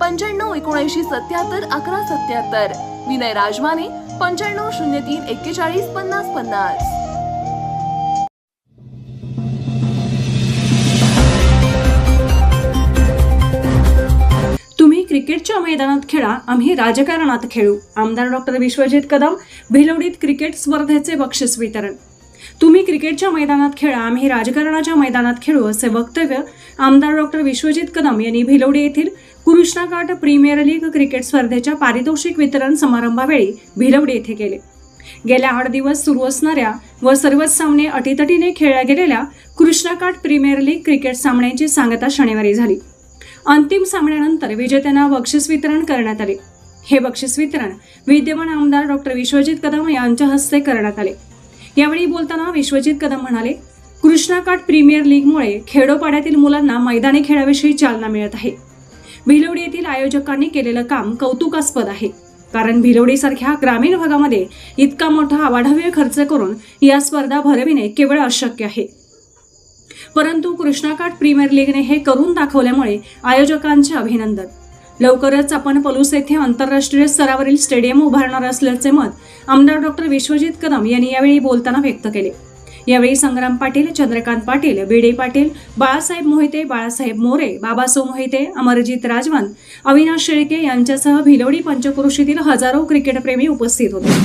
पंच्याण्णव एकोणऐंशी सत्याहत्तर अकरा सत्याहत्तर. विनय राजमाने पंच्याण्णव शून्य तीन एक्केचाळीस पन्नास पन्नास. तुम्ही क्रिकेटच्या मैदानात खेळा आम्ही राजकारणात खेळू. आमदार डॉक्टर विश्वजित कदम भिलवडीत क्रिकेट स्पर्धेचे बक्षीस वितरण तुम्ही क्रिकेटच्या मैदानात खेळा आम्ही राजकारणाच्या मैदानात खेळू असे वक्तव्य आमदार डॉक्टर विश्वजित कदम यांनी भिलवडी येथील कृष्णाकाठ प्रीमियर लीग क्रिकेट स्पर्धेच्या पारितोषिक वितरण समारंभावेळी भिलवडी येथे केले. गेल्या आठ दिवस सुरू असणाऱ्या व सर्वच सामने अटीतटीने खेळल्या गेलेल्या कृष्णाकाठ प्रीमियर लीग क्रिकेट सामन्यांची सांगता शनिवारी झाली. अंतिम सामन्यानंतर विजेत्यांना बक्षीस वितरण करण्यात आले. हे बक्षीस वितरण विद्यमान आमदार डॉक्टर विश्वजित कदम यांच्या हस्ते करण्यात आले. यावेळी बोलताना विश्वजित कदम म्हणाले कृष्णाकाठ प्रीमियर लीगमुळे खेडोपाड्यातील मुलांना मैदानी खेळाविषयी चालना मिळत आहे. भिलवडी येथील आयोजकांनी केलेलं काम कौतुकास्पद आहे. कारण भिलवडीसारख्या ग्रामीण भागामध्ये इतका मोठा अवाढव्य खर्च करून या स्पर्धा भरविणे केवळ अशक्य आहे. परंतु कृष्णाकाठ प्रीमियर लीगने हे करून दाखवल्यामुळे आयोजकांचे अभिनंदन. लवकरच आपण पलूस येथे आंतरराष्ट्रीय स्तरावरील स्टेडियम उभारणार असल्याचे मत आमदार डॉक्टर विश्वजित कदम यांनी यावेळी बोलताना व्यक्त केले. यावेळी संग्राम पाटील चंद्रकांत पाटील बीडी पाटील बाळासाहेब मोहिते बाळासाहेब मोरे बाबासो मोहिते अमरजित राजवन अविनाश शेळके यांच्यासह भिलवडी पंचक्रोशीतील हजारो क्रिकेटप्रेमी उपस्थित होते.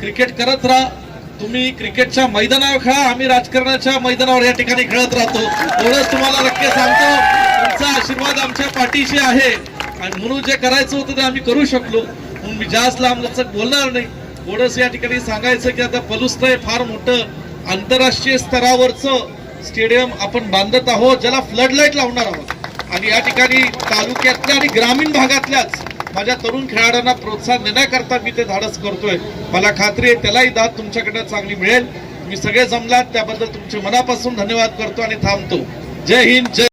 क्रिकेट करत राहा तुम्ही क्रिकेटच्या मैदानावर खेळा आम्ही राजकारणाच्या मैदानावर या ठिकाणी खेळत राहतो. एवढंच तुम्हाला नक्की सांगतो. तुमचा आशीर्वाद आमच्या पाठीशी आहे. आणि म्हणून जे करायचं होतं ते आम्ही करू शकलो. म्हणून मी जास्त लांब बोलणार नाही. एवढंच या ठिकाणी सांगायचं की आता पलुस्त हे फार मोठं आंतरराष्ट्रीय स्तरावरचं स्टेडियम आपण बांधत आहोत ज्याला फ्लडलाईट लावणार आहोत. आणि या ठिकाणी तालुक्यातल्या आणि ग्रामीण भागातल्याच माझ्या तरुण खेळाडूंना प्रोत्साहन देण्याकरता मी ते धाडस करतोय. मला खात्री आहे त्यालाही दाद तुमच्याकडे चांगली मिळेल. मी सगळे जमलात त्याबद्दल तुमचे मनापासून धन्यवाद करतो आणि थांबतो. जय हिंद जय